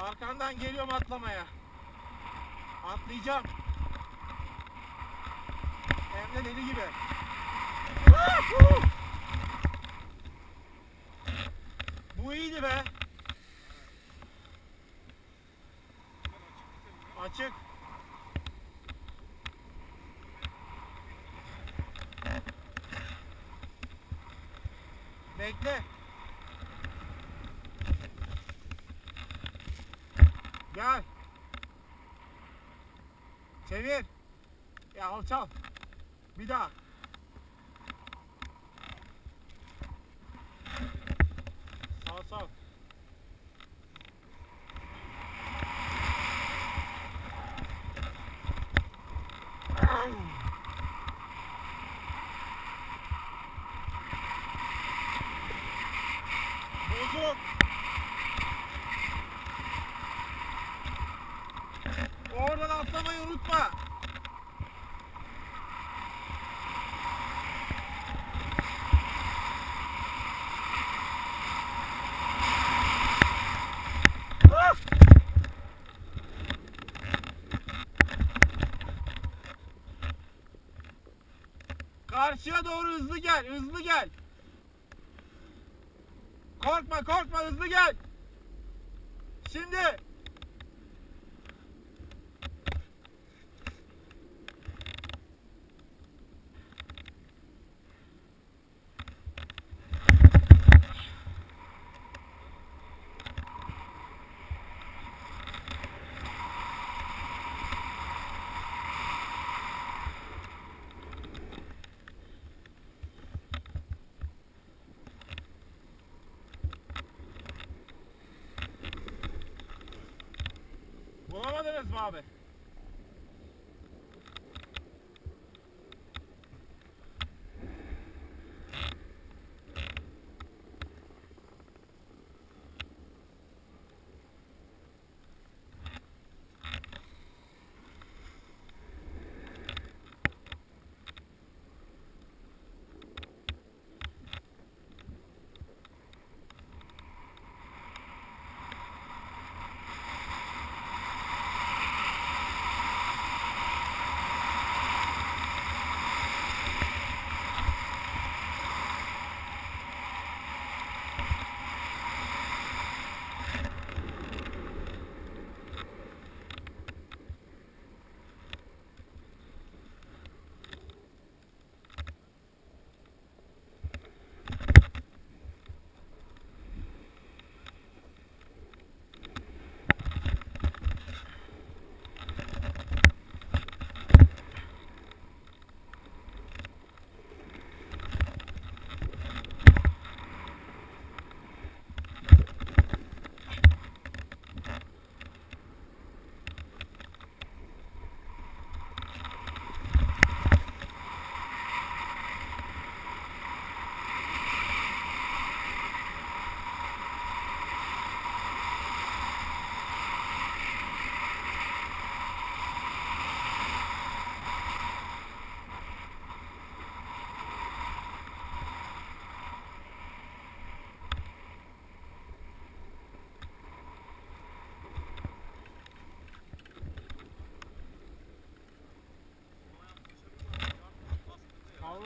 Arkandan geliyorum atlamaya. Atlayacağım. Hem de deli gibi. Bu iyiydi be. Açık. Bekle. Gel. Çevir. Ya alçal. Bir daha. Sağ sağ. Bozuk. Atlamayı unutma. Karşıya doğru hızlı gel, hızlı gel. Korkma, korkma, hızlı gel. Şimdi. mamy.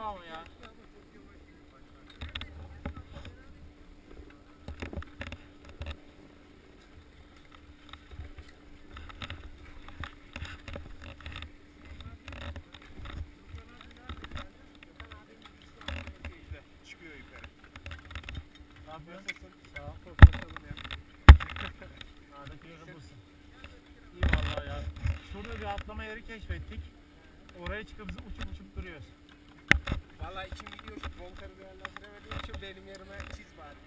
Allah'ım ya. Çıkıyor yukarı. Ne yapıyorsun? Sağ ol. Ya. İyi vallahi ya. Şurada bir atlama yeri keşfettik. Oraya çıkıp uçup uçup duruyoruz. Valla içim gidiyor şu volkanı değerlendiremediğim için benim yerime çiz bari.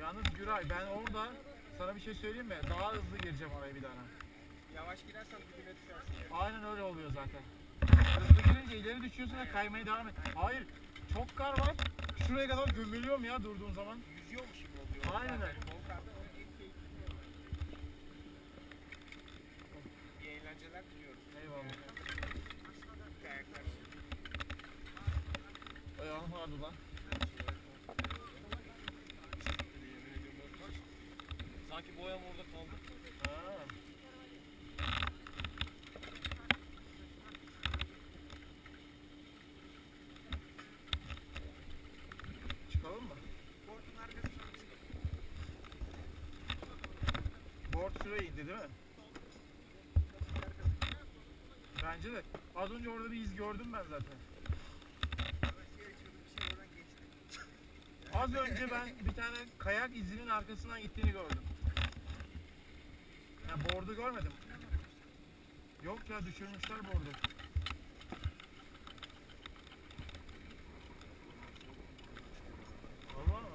Yalnız Güray ben orada sana bir şey söyleyeyim mi? Daha hızlı gireceğim oraya bir daha. Yavaş girersen dibine düşersin ya. Aynen öyle oluyor zaten. Hızlı girince ileri düşüyorsun ve kaymaya devam et. Hayır. Çok kar var. Şuraya kadar gömülüyorum ya durduğun zaman. Yüzüyormuş gibi oluyor. Aynen öyle. Keyifli. İyi eğlenceler diliyorum. Eyvallah. Kayaklar. Ayağım vardı lan. Sanki bu ayağım orada kaldı. Ha. Çıkalım mı? Borcun arkasına Board şuraya indi değil mi? Bence de. Az önce orada bir iz gördüm ben zaten. Az önce ben bir tane kayak izinin arkasından gittiğini gördüm. Ya board'u görmedim. Yok ya düşürmüşler board'u. Allah mı?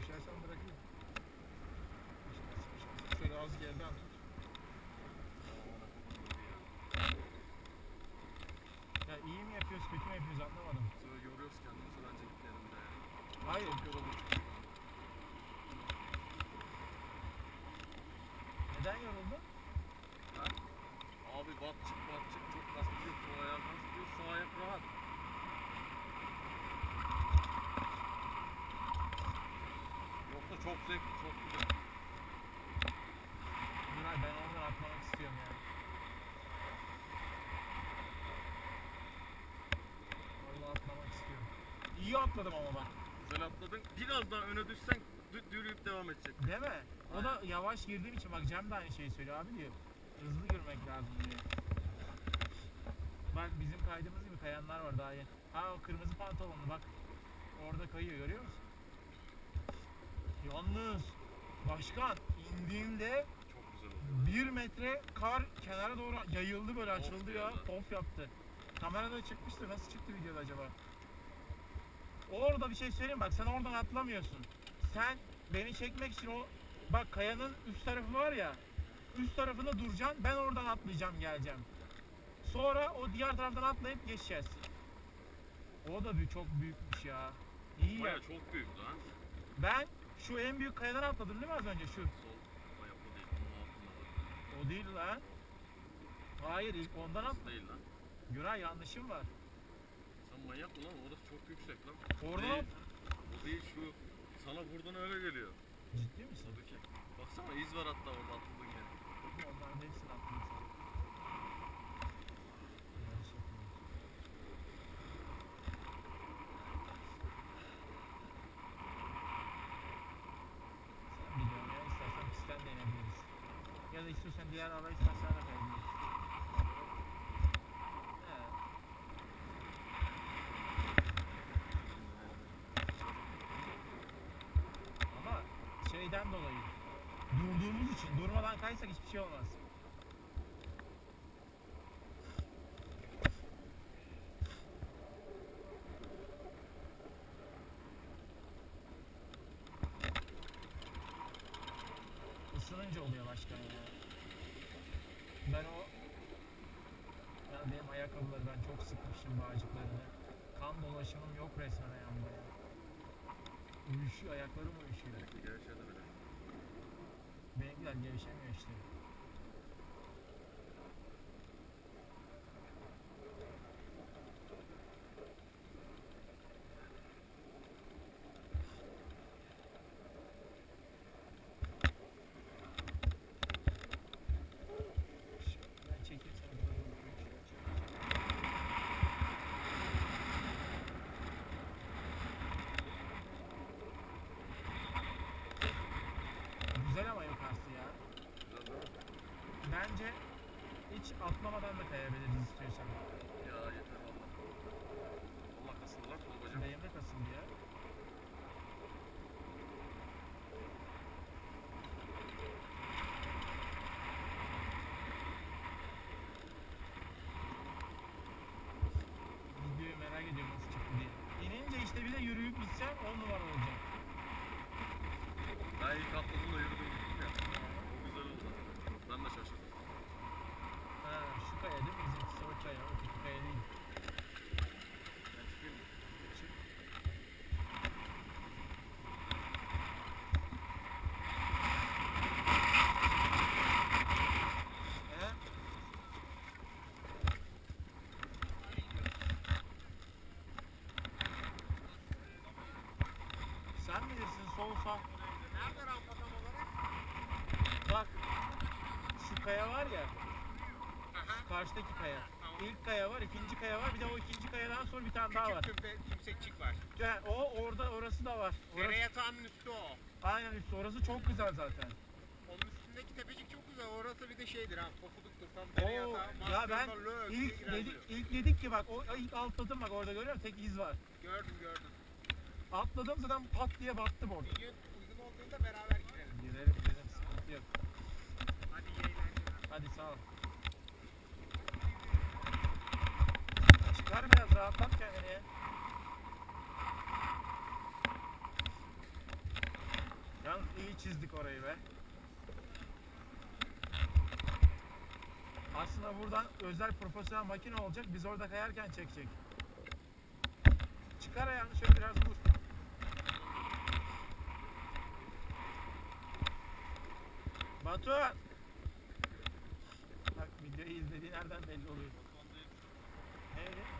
Düşersen bırakayım. Şöyle az geriden tut. Ya iyi mi yapıyoruz, kötü mü yapıyoruz anlamadım. Yoruyoruz kendimizi bence gitmeyelim de ya. Hayır. Çok yorulduk. Neden yoruldun? Abi bat çık bat çık çok kastıyor. Sol ayağım kastıyor. Sağ ayak rahat. Yoksa çok zevkli çok güzel. Nuray ben oradan atlamak istiyorum ya. Oradan atlamak istiyorum. İyi atladım ama bak. Güzel atladın. Biraz daha öne düşsen dü- yürüyüp devam edecek. Değil mi? O da yavaş girdiğim için bak Cem de aynı şeyi söylüyor abi diyor. Hızlı girmek lazım diyor. Bak bizim kaydığımız gibi kayanlar var daha iyi. Ha o kırmızı pantolonlu bak. Orada kayıyor görüyor musun? Yalnız başkan indiğimde Çok güzel oldu. bir metre kar kenara doğru yayıldı böyle Of açıldı ya. Pof yaptı. Kamerada çıkmıştı. Nasıl çıktı videoda acaba? Orada bir şey söyleyeyim bak sen oradan atlamıyorsun. Sen beni çekmek için o bak kayanın üst tarafı var ya. Üst tarafında duracaksın. Ben oradan atlayacağım geleceğim. Sonra o diğer taraftan atlayıp geçeceğiz. O da bir çok büyükmüş ya. İyi ya. Baya çok büyük lan. Ben şu en büyük kayadan atladım değil mi az önce şu? Sol değil. Altında. O değil lan. Hayır ilk ondan at. Değil lan. Güray yanlışım var. Manyak mı lan? Orası çok yüksek lan. Oradan at. O değil şu. Sana buradan öyle geliyor. Ciddi misin? Tabii ki. Baksana iz var hatta orada atıldığın yere. Onların hepsini attım. Biliyorsun ya da istiyorsan diğer ara istersen için durmadan kaysak hiçbir şey olmaz. Isınınca oluyor başkan ya. Ben o ya benim ayakkabıları ben çok sıkmışım bağcıklarını. Kan dolaşımım yok resmen ayağımda ya. Uyuşuyor, ayaklarım uyuşuyor. Belki gevşedi bile. Benimkiler gevşemiyor işte. Ben çekeyim seni burada dur. Güzel ama yukarısı ya. Güzel değil mi? Bence hiç atlamadan da kayabiliriz istiyorsan. Ya yeter valla. Valla kasıllar kol bacak. Benim de kasıldı ya. Videoyu merak ediyorum nasıl çıktı diye. İnince işte bir de yürüyüp gitsen 10 numara olacak. Ben ilk atladığımda yürüdüm gittim ya. O güzel oldu. Ben de şaşırdım. Ha, şu kaya değil mi? Bizimkisi o kaya, o kaya değil. Ben çıkayım mı? Çık. He? Sen bilirsin sol sağ. Nerede rampa Bak şu kaya var ya Aha. karşıdaki kaya. Tamam. İlk kaya var, ikinci kaya var. Bir de o ikinci kayadan sonra bir tane daha var. Küçük tümsekçik var. Yani o orada orası da var. Dere Orası, yatağının üstü o. aynen üstü. Orası çok güzel zaten. Onun üstündeki tepecik çok güzel. Orası bir de şeydir ha. Pofuduktur. Tam dere Oo, yatağı. ya ben ilk girer dedik, ilk dedik ki bak o ilk atladım bak orada görüyor musun? Tek iz var. Gördüm gördüm. Atladım zaten pat diye battım orada. Bir gün uygun olduğunda beraber girelim. Gidelim gidelim sıkıntı yok. Hadi iyi eğlenceler. Hadi sağ ol. Çıkar biraz rahatlat kendini ya. Yalnız iyi çizdik orayı be. Aslında buradan özel profesyonel makine olacak. Biz orada kayarken çekecek. Çıkar ayağını şöyle biraz vur. Batu! Bak videoyu izlediği nereden belli oluyor. Neydi?